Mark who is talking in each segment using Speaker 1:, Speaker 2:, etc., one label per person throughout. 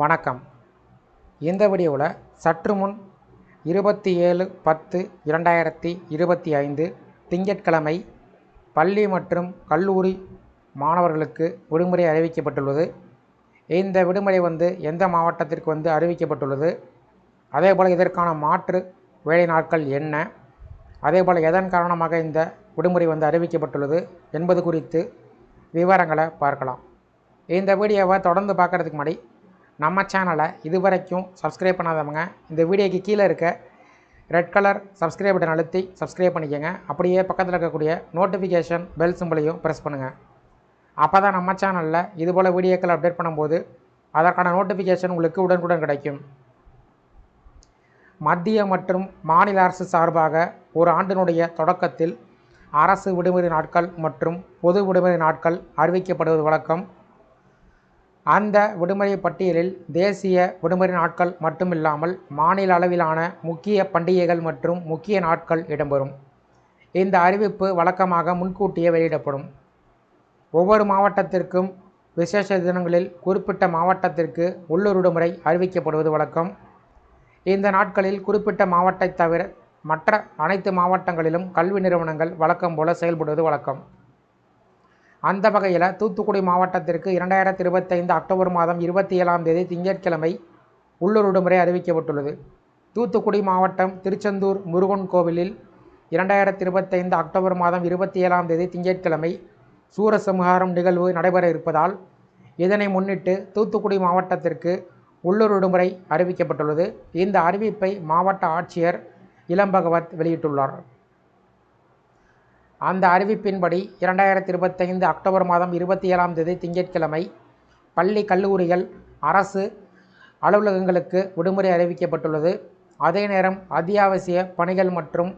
Speaker 1: வணக்கம் இந்த வீடியோவில் சற்று முன் இருபத்தி ஏழு பத்து இரண்டாயிரத்தி இருபத்தி ஐந்து திங்கட்கிழமை பள்ளி மற்றும் கல்லூரி மாணவர்களுக்கு விடுமுறை அறிவிக்கப்பட்டுள்ளது இந்த விடுமுறை வந்து எந்த மாவட்டத்திற்கு வந்து அறிவிக்கப்பட்டுள்ளது அதே போல் இதற்கான மாற்று வேலை நாட்கள் என்ன அதே போல் எதன் காரணமாக இந்த விடுமுறை வந்து அறிவிக்கப்பட்டுள்ளது என்பது குறித்து விவரங்களை பார்க்கலாம் இந்த வீடியோவை தொடர்ந்து பார்க்குறதுக்கு முன்னாடி நம்ம சேனலை இது வரைக்கும் சப்ஸ்கிரைப் பண்ணாதவங்க இந்த வீடியோக்கு கீழே இருக்க ரெட் கலர் சப்ஸ்கிரைப் பட்டன் அழுத்தி சப்ஸ்கிரைப் பண்ணிக்கோங்க அப்படியே பக்கத்தில் இருக்கக்கூடிய நோட்டிஃபிகேஷன் பெல் சிம்பிளையும் ப்ரெஸ் பண்ணுங்கள் அப்போ தான் நம்ம சேனலில் இதுபோல் வீடியோக்கள் அப்டேட் பண்ணும்போது அதற்கான நோட்டிஃபிகேஷன் உங்களுக்கு உடனுக்குடன் கிடைக்கும் மத்திய மற்றும் மாநில அரசு சார்பாக ஒரு ஆண்டினுடைய தொடக்கத்தில் அரசு விடுமுறை நாட்கள் மற்றும் பொது விடுமுறை நாட்கள் அறிவிக்கப்படுவது வழக்கம் அந்த விடுமுறை பட்டியலில் தேசிய விடுமுறை நாட்கள் மட்டுமில்லாமல் மாநில அளவிலான முக்கிய பண்டிகைகள் மற்றும் முக்கிய நாட்கள் இடம்பெறும் இந்த அறிவிப்பு வழக்கமாக முன்கூட்டியே வெளியிடப்படும் ஒவ்வொரு மாவட்டத்திற்கும் விசேஷ தினங்களில் குறிப்பிட்ட மாவட்டத்திற்கு உள்ளூர் விடுமுறை அறிவிக்கப்படுவது வழக்கம் இந்த நாட்களில் குறிப்பிட்ட மாவட்டத்தை தவிர மற்ற அனைத்து மாவட்டங்களிலும் கல்வி நிறுவனங்கள் வழக்கம் போல செயல்படுவது வழக்கம் அந்த வகையில் தூத்துக்குடி மாவட்டத்திற்கு இரண்டாயிரத்தி இருபத்தைந்து அக்டோபர் மாதம் இருபத்தி ஏழாம் தேதி திங்கட்கிழமை உள்ளூர் விடுமுறை அறிவிக்கப்பட்டுள்ளது தூத்துக்குடி மாவட்டம் திருச்செந்தூர் முருகன் கோவிலில் இரண்டாயிரத்தி இருபத்தைந்து அக்டோபர் மாதம் இருபத்தி ஏழாம் தேதி திங்கட்கிழமை சூரசம்ஹாரம் நிகழ்வு நடைபெற இருப்பதால் இதனை முன்னிட்டு தூத்துக்குடி மாவட்டத்திற்கு உள்ளூர் விடுமுறை அறிவிக்கப்பட்டுள்ளது இந்த அறிவிப்பை மாவட்ட ஆட்சியர் இளம்பகவத் வெளியிட்டுள்ளார் அந்த அறிவிப்பின்படி இரண்டாயிரத்தி இருபத்தைந்து அக்டோபர் மாதம் இருபத்தி ஏழாம் தேதி திங்கட்கிழமை பள்ளி கல்லூரிகள் அரசு அலுவலகங்களுக்கு விடுமுறை அறிவிக்கப்பட்டுள்ளது அதே நேரம் அத்தியாவசிய பணிகள் மற்றும்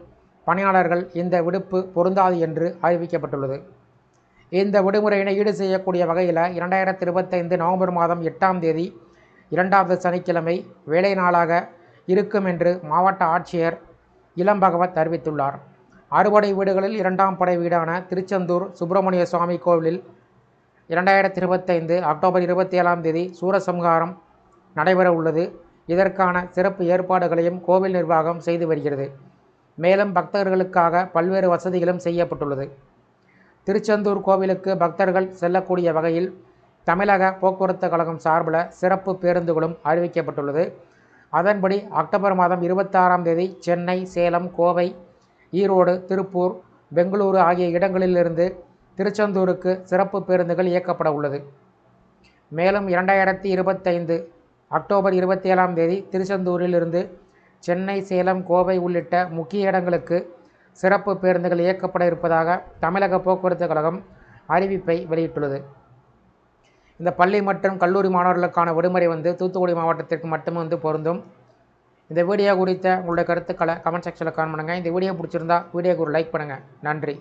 Speaker 1: பணியாளர்கள் இந்த விடுப்பு பொருந்தாது என்று அறிவிக்கப்பட்டுள்ளது இந்த விடுமுறையினை ஈடு செய்யக்கூடிய வகையில் இரண்டாயிரத்தி இருபத்தைந்து நவம்பர் மாதம் எட்டாம் தேதி இரண்டாவது சனிக்கிழமை வேலை நாளாக இருக்கும் என்று மாவட்ட ஆட்சியர் இளம்பகவத் அறிவித்துள்ளார் அறுபடை வீடுகளில் இரண்டாம் படை வீடான திருச்செந்தூர் சுப்பிரமணிய சுவாமி கோவிலில் இரண்டாயிரத்தி இருபத்தைந்து அக்டோபர் இருபத்தி ஏழாம் தேதி சூரசம்ஹாரம் நடைபெற உள்ளது இதற்கான சிறப்பு ஏற்பாடுகளையும் கோவில் நிர்வாகம் செய்து வருகிறது மேலும் பக்தர்களுக்காக பல்வேறு வசதிகளும் செய்யப்பட்டுள்ளது திருச்செந்தூர் கோவிலுக்கு பக்தர்கள் செல்லக்கூடிய வகையில் தமிழக போக்குவரத்து கழகம் சார்பில் சிறப்பு பேருந்துகளும் அறிவிக்கப்பட்டுள்ளது அதன்படி அக்டோபர் மாதம் இருபத்தாறாம் தேதி சென்னை சேலம் கோவை ஈரோடு திருப்பூர் பெங்களூரு ஆகிய இடங்களிலிருந்து திருச்செந்தூருக்கு சிறப்பு பேருந்துகள் இயக்கப்பட உள்ளது மேலும் இரண்டாயிரத்தி இருபத்தைந்து அக்டோபர் இருபத்தி ஏழாம் தேதி திருச்செந்தூரிலிருந்து சென்னை சேலம் கோவை உள்ளிட்ட முக்கிய இடங்களுக்கு சிறப்பு பேருந்துகள் இயக்கப்பட இருப்பதாக தமிழக போக்குவரத்து கழகம் அறிவிப்பை வெளியிட்டுள்ளது இந்த பள்ளி மற்றும் கல்லூரி மாணவர்களுக்கான விடுமுறை வந்து தூத்துக்குடி மாவட்டத்திற்கு மட்டும் வந்து பொருந்தும் இந்த வீடியோ குறித்த உங்களுடைய கருத்துக்களை கமெண்ட் செக்ஷனில் கமெண்ட் பண்ணுங்கள் இந்த வீடியோ பிடிச்சிருந்தா வீடியோக்கு ஒரு லைக் பண்ணுங்கள் நன்றி